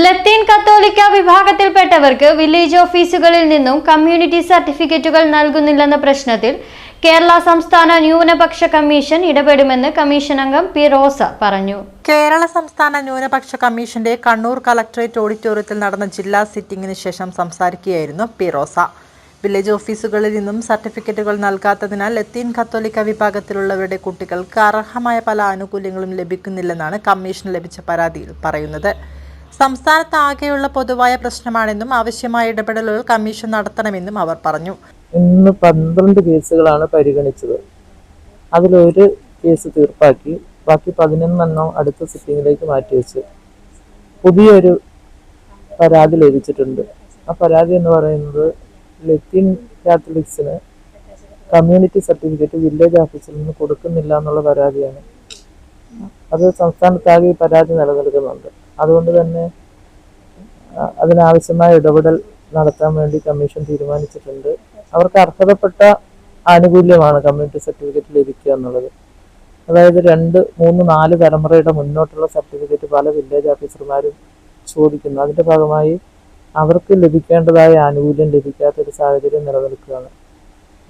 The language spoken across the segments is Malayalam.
ലത്തീൻ കത്തോലിക്ക വിഭാഗത്തിൽപ്പെട്ടവർക്ക് വില്ലേജ് ഓഫീസുകളിൽ നിന്നും കമ്മ്യൂണിറ്റി സർട്ടിഫിക്കറ്റുകൾ നൽകുന്നില്ലെന്ന പ്രശ്നത്തിൽ കേരള സംസ്ഥാന ന്യൂനപക്ഷ കമ്മീഷൻ ഇടപെടുമെന്ന് കമ്മീഷൻ അംഗം പി റോസ പറഞ്ഞു. കേരള സംസ്ഥാന ന്യൂനപക്ഷ കമ്മീഷന്റെ കണ്ണൂർ കളക്ടറേറ്റ് ഓഡിറ്റോറിയത്തിൽ നടന്ന ജില്ലാ സിറ്റിംഗിന് ശേഷം സംസാരിക്കുകയായിരുന്നു പി റോസ. വില്ലേജ് ഓഫീസുകളിൽ നിന്നും സർട്ടിഫിക്കറ്റുകൾ നൽകാത്തതിനാൽ ലത്തീൻ കത്തോലിക്ക വിഭാഗത്തിലുള്ളവരുടെ കുട്ടികൾക്ക് അർഹമായ പല ആനുകൂല്യങ്ങളും ലഭിക്കുന്നില്ലെന്നാണ് കമ്മീഷൻ ലഭിച്ച പരാതിയിൽ പറയുന്നത്. സംസ്ഥാനത്ത് ആകെയുള്ള പൊതുവായ പ്രശ്നമാണെന്നും ആവശ്യമായ ഇടപെടലുകൾ കമ്മീഷൻ നടത്തണമെന്നും അവർ പറഞ്ഞു. ഇന്ന് പന്ത്രണ്ട് കേസുകളാണ് പരിഗണിച്ചത്. അതിലൊരു കേസ് തീർപ്പാക്കി ബാക്കി പതിനൊന്നെണ്ണം അടുത്ത സിറ്റിങ്ങിലേക്ക് മാറ്റിവെച്ച് പുതിയൊരു പരാതി ലഭിച്ചിട്ടുണ്ട്. ആ പരാതി എന്ന് പറയുന്നത് ലത്തീൻ കാത്തലിക്സിന് കമ്മ്യൂണിറ്റി സർട്ടിഫിക്കറ്റ് വില്ലേജ് ഓഫീസിൽ നിന്ന് കൊടുക്കുന്നില്ല എന്നുള്ള പരാതിയാണ്. അത് സംസ്ഥാനത്താകെ പരാതി നിലനിൽക്കുന്നുണ്ട്. അതുകൊണ്ട് തന്നെ അതിനാവശ്യമായ ഇടപെടൽ നടത്താൻ വേണ്ടി കമ്മീഷൻ തീരുമാനിച്ചിട്ടുണ്ട്. അവർക്ക് അർഹതപ്പെട്ട ആനുകൂല്യമാണ് കമ്മ്യൂണിറ്റി സർട്ടിഫിക്കറ്റ് ലഭിക്കുക എന്നുള്ളത്. അതായത് രണ്ട് മൂന്ന് നാല് തലമുറയുടെ മുന്നോട്ടുള്ള സർട്ടിഫിക്കറ്റ് പല വില്ലേജ് ഓഫീസർമാരും ചോദിക്കുന്നു. അതിന്റെ ഭാഗമായി അവർക്ക് ലഭിക്കേണ്ടതായ ആനുകൂല്യം ലഭിക്കാത്ത ഒരു സാഹചര്യം നിലനിൽക്കുകയാണ്.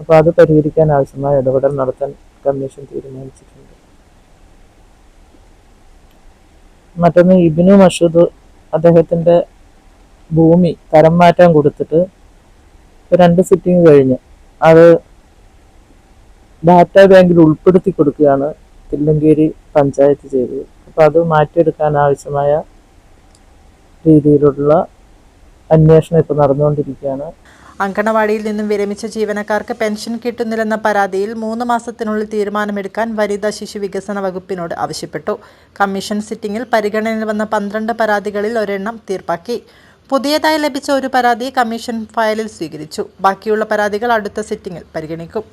അപ്പോൾ അത് പരിഹരിക്കാൻ ആവശ്യമായ ഇടപെടൽ നടത്താൻ കമ്മീഷൻ തീരുമാനിച്ചിട്ടുണ്ട്. മറ്റൊന്ന് ഇബിനു മഷൂദ് അദ്ദേഹത്തിന്റെ ഭൂമി തരം മാറ്റാൻ കൊടുത്തിട്ട് രണ്ട് സിറ്റിങ് കഴിഞ്ഞ്. അത് ഡാറ്റ ബാങ്കിൽ ഉൾപ്പെടുത്തി കൊടുക്കുകയാണ് തില്ലങ്കേരി പഞ്ചായത്ത് ചെയ്തത്. അപ്പോൾ അത് മാറ്റിയെടുക്കാൻ ആവശ്യമായ രീതിയിലുള്ള അന്വേഷണം ഇപ്പോൾ നടന്നുകൊണ്ടിരിക്കുകയാണ്. അങ്കണവാടിയിൽ നിന്നും വിരമിച്ച ജീവനക്കാർക്ക് പെൻഷൻ കിട്ടുന്നില്ലെന്ന പരാതിയിൽ മൂന്ന് മാസത്തിനുള്ളിൽ തീരുമാനമെടുക്കാൻ വനിതാ ശിശു വികസന വകുപ്പിനോട് ആവശ്യപ്പെട്ടു. കമ്മീഷൻ സിറ്റിംഗിൽ പരിഗണനയിൽ വന്ന പന്ത്രണ്ട് പരാതികളിൽ ഒരെണ്ണം തീർപ്പാക്കി. പുതിയതായി ലഭിച്ച ഒരു പരാതി കമ്മീഷൻ ഫയലിൽ സ്വീകരിച്ചു. ബാക്കിയുള്ള പരാതികൾ അടുത്ത സിറ്റിംഗിൽ പരിഗണിക്കും.